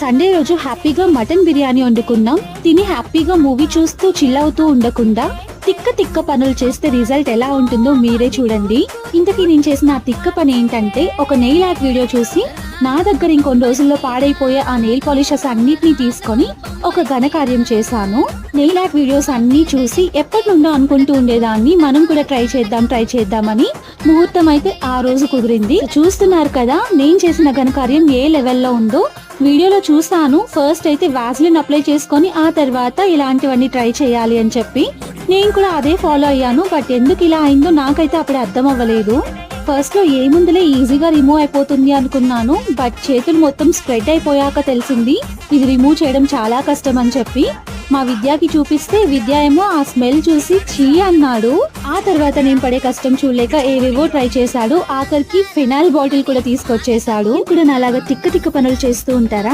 Sunday రోజు హ్యాపీగా mutton biryani వండుకున్నాం తిని హ్యాపీగా మూవీ చూస్తూ చిల్ అవుతూ ఉండకుండా తిక్క తిక్క పనులు చేస్తే రిజల్ట్ ఎలా ఉంటుందో మీరే చూడండి. ఇంతకీ నేను చేసిన ఆ తిక్క పని ఏంటంటే ఒక నెయిల్ ఆర్ట్ వీడియో చూసి నా దగ్గర ఇంకొన్ని రోజుల్లో పాడైపోయే ఆ నెయిల్ పాలిషెస్ అన్నిటినీ తీసుకొని ఒక ఘనకార్యం చేశాను. నెయిల్ ఆర్ట్ వీడియోస్ అన్నీ చూసి ఎప్పటి నుండో అనుకుంటూ ఉండేదాన్ని. మనం కూడా ట్రై చేద్దాం ట్రై చేద్దామని ముహూర్తం అయితే ఆ రోజు కుదిరింది. చూస్తున్నారు కదా నేను చేసిన ఘనకార్యం ఏ లెవెల్లో ఉందో వీడియోలో చూసాను ఫస్ట్ అయితే వ్యాజ్లిన్ అప్లై చేసుకొని ఆ తర్వాత ఇలాంటివన్నీ ట్రై చేయాలి అని చెప్పి. నేను కూడా అదే ఫాలో అయ్యాను. బట్ ఎందుకు ఇలా అయిందో నాకైతే అప్పుడు అర్థం అవ్వలేదు. ఫస్ట్లో ఏముందిలే ఈజీగా రిమూవ్ అయిపోతుంది అనుకున్నాను. బట్ చేతులు మొత్తం స్ప్రెడ్ అయిపోయాక తెలిసింది ఇది రిమూవ్ చేయడం చాలా కష్టం అని చెప్పి. మా విద్యాకి చూపిస్తే విద్య ఏమో ఆ స్మెల్ చూసి చీ అన్నాడు. ఆ తర్వాత నేను పడే కష్టం చూడలేక ఏవేవో ట్రై చేశాడు. ఆఖరికి ఫినాల్ బాటిల్ కూడా తీసుకొచ్చేసాడు ఇప్పుడు నాలాగా తిక్క తిక్క పనులు చేస్తూ ఉంటారా?